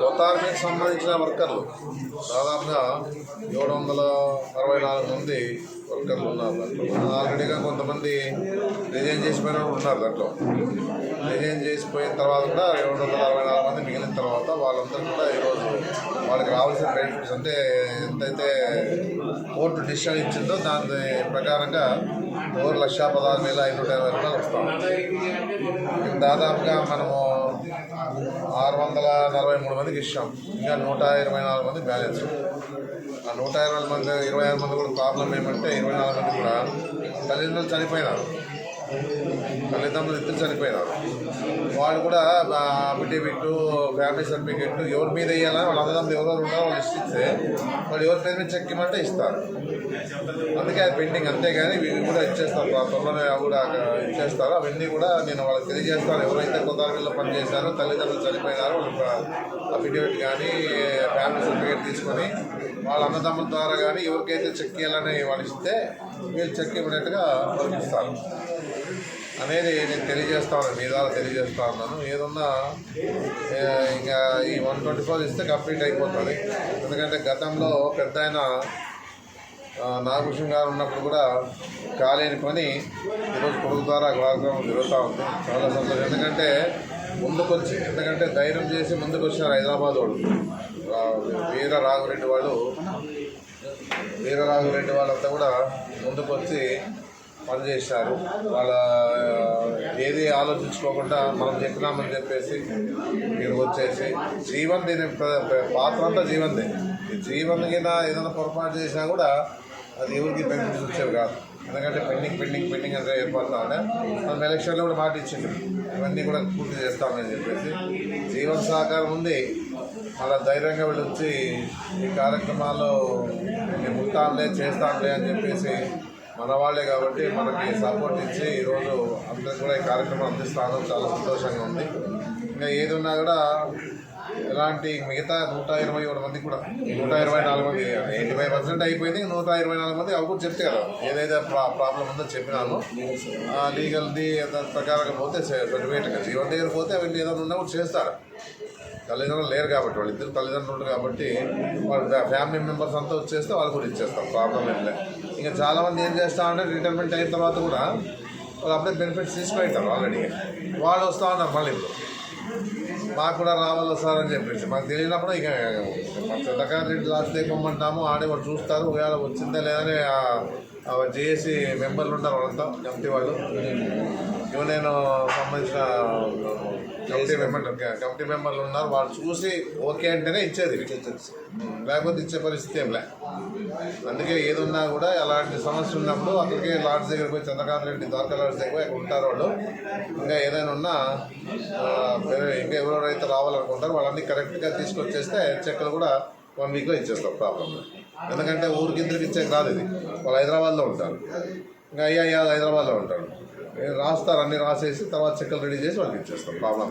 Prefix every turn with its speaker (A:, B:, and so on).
A: కొత్త ఆర్మీకి సంబంధించిన వర్కర్లు. దాదాపుగా ఏడు వందల అరవై నాలుగు మంది వర్కర్లు ఉన్నారు దాంట్లో. ఆల్రెడీగా కొంతమంది రిజైన్ చేసిపోయిన ఉన్నారు దాంట్లో. రిజైన్ చేసిపోయిన తర్వాత కూడా ఏడు వందల అరవై నాలుగు మిగిలిన తర్వాత వాళ్ళందరూ కూడా ఈరోజు వాళ్ళకి రావాల్సిన బెనిఫిట్స్ అంటే ఎంతైతే కోర్టు డిసిషన్ ఇచ్చిందో దాని ప్రకారంగా మూడు లక్ష పదహారు వేల ఐదు నూట ఇరవై రూపాయలు వస్తాం. దాదాపుగా మనము ఆరు వందల నలభై మూడు మందికి ఇచ్చాం. ఇంకా నూట ఇరవై నాలుగు మంది బ్యాలెన్స్. ఆ నూట ఇరవై మంది ఇరవై ఆరు మంది కూడా ప్రాబ్లం ఏమంటే ఇరవై నాలుగు మంది కూడా తల్లిదండ్రులు చనిపోయినారు. తల్లిదండ్రులు ఇద్దరు చనిపోయినారు. వాళ్ళు కూడా అఫిడేవిట్ ఫ్యామిలీ సర్టిఫికెట్ ఎవరి మీద వేయాలని వాళ్ళ అన్నదమ్ములు ఎవరెవరు ఉన్నారో వాళ్ళు ఇస్తే వాళ్ళు ఎవరి పేరు మీద చెక్ ఇవ్వమంటే ఇస్తారు. అందుకే అది పెండింగ్. అంతేగాని ఇవి కూడా ఇచ్చేస్తారు. ఆ త్వరలోనే అవి కూడా ఇచ్చేస్తారు. అవన్నీ కూడా నేను వాళ్ళకి తెలియజేస్తాను. ఎవరైతే కొత్త పనిచేశారో తల్లిదండ్రులు చనిపోయినారో వాళ్ళకి అఫిడేవిట్ కానీ ఫ్యామిలీ సర్టిఫికేట్ తీసుకొని వాళ్ళ అన్నదమ్ముల ద్వారా కానీ ఎవరికైతే చెక్ ఇవ్వాలని వాళ్ళు ఇస్తే మీరు చెక్ ఇవ్వనట్టుగా వాళ్ళకి అనేది నేను తెలియజేస్తా ఉన్నాను మీ ద్వారా తెలియజేస్తా ఉన్నాను. ఏదన్నా ఇంకా ఈ వన్ ట్వంటీ ఫోర్ ఇస్తే కంప్లీట్ అయిపోతుంది. ఎందుకంటే గతంలో పెద్ద ఆయన నాగభూషణ్ గారు ఉన్నప్పుడు కూడా కాలేని పని ఈరోజు కొడుకు ద్వారా కార్యక్రమం జరుగుతూ ఉంది. చాలా సంతోషం. ఎందుకంటే ముందుకొచ్చి ఎందుకంటే ధైర్యం చేసి ముందుకు వచ్చినారు హైదరాబాద్ వాళ్ళు. వీర రాఘురెడ్డి వాళ్ళు. వీర రెడ్డి వాళ్ళంతా కూడా ముందుకు వచ్చి పనిచేశారు వాళ్ళ ఏది ఆలోచించుకోకుండా మనం చెప్పినామని చెప్పేసి మీరు వచ్చేసి జీవన్ దీని ప్ర- పాత్ర అంతా జీవందే. ఈ జీవన్ కింద ఏదైనా పొరపాటు చేసినా కూడా అది ఎవరికి బెనిఫిట్స్ వచ్చేవి కాదు. ఎందుకంటే పెండింగ్ పెండింగ్ పెండింగ్ అంతా ఏర్పడతా ఉండే మనం ఎలక్షన్లో కూడా మాట ఇచ్చింది ఇవన్నీ కూడా పూర్తి చేస్తామని చెప్పేసి జీవన సహకారం ఉంది. అలా ధైర్యంగా వీళ్ళు వచ్చి ఈ కార్యక్రమాల్లో మేము చేస్తాంలే అని చెప్పేసి మన వాళ్ళే కాబట్టి మనకి సపోర్ట్ ఇచ్చి ఈరోజు అందరికి కూడా ఈ కార్యక్రమం అందిస్తాను. చాలా సంతోషంగా ఉంది. ఇంకా ఏది ఉన్నా కూడా ఎలాంటి మిగతా నూట ఇరవై ఏడు మంది కూడా నూట ఇరవై నాలుగు మంది ఎయిటీ ఫైవ్ పర్సెంట్ అయిపోయింది నూట ఇరవై నాలుగు మంది అవి కూడా చెప్తే కదా ఏదైతే ప్రా ప్రాబ్లం ఉందో చెప్పినాను. లీగల్ది దాని ప్రకారంగా పోతే సర్టిఫికేట్ జీవన్ దగ్గర పోతే వీళ్ళు ఏదైనా ఉన్నా కూడా చేస్తారు. తల్లిదండ్రులు లేరు కాబట్టి వాళ్ళు ఇద్దరు తల్లిదండ్రులు కాబట్టి వాళ్ళ ఫ్యామిలీ మెంబర్స్ అంతా వచ్చేస్తే వాళ్ళు కూడా ఇచ్చేస్తాం ప్రాబ్లం ఏం లేదు. ఇంకా చాలామంది ఏం చేస్తామంటే రిటైర్మెంట్ అయిన తర్వాత కూడా వాళ్ళు అప్పుడే బెనిఫిట్స్ తీసుకుంటారు ఆల్రెడీ. వాళ్ళు వస్తూ ఉన్నారు మళ్ళీ ఇప్పుడు. మాకు కూడా రావాలా సార్ అని చెప్పేసి మాకు తెలియనప్పుడు ఇక మా చంద్రకాంత్ రెడ్డి లాస్ట్ డే ఆడే వాళ్ళు చూస్తారు ఒకవేళ వచ్చిందా లేదని జేఏసీ మెంబర్లు ఉంటారు వాళ్ళంతా కమిటీ వాళ్ళు. యూనియన్ సంబంధించిన కమిటీ మెంబర్ కమిటీ మెంబర్లు ఉన్నారు. వాళ్ళు చూసి ఓకే అంటేనే ఇచ్చేది. లేకపోతే ఇచ్చే పరిస్థితి ఏం లే. అందుకే ఏది ఉన్నా కూడా అలాంటి సమస్య ఉన్నప్పుడు అక్కడికి లాడ్జ్ దగ్గర పోయి చంద్రకాంత్ రెడ్డి ద్వారకా లాడ్జ్ దగ్గర పోయి ఉంటారు వాళ్ళు. ఇంకా ఏదైనా ఉన్నా ఇంకా ఎవరెవరైతే రావాలనుకుంటారో వాళ్ళని కరెక్ట్గా తీసుకొచ్చేస్తే చెక్కులు కూడా వన్ వీక్లో ఇచ్చేస్తాం ప్రాబ్లం ఎందుకంటే ఊరికి ఇద్దరికి ఇచ్చే కాదు ఇది. వాళ్ళు హైదరాబాద్లో ఉంటారు. ఇంకా అయ్యా అయ్యా హైదరాబాద్లో ఉంటారు. రాస్తారు అన్నీ రాసేసి తర్వాత చెక్కలు రెడీ చేసి వాళ్ళకి ఇచ్చేస్తాం ప్రాబ్లం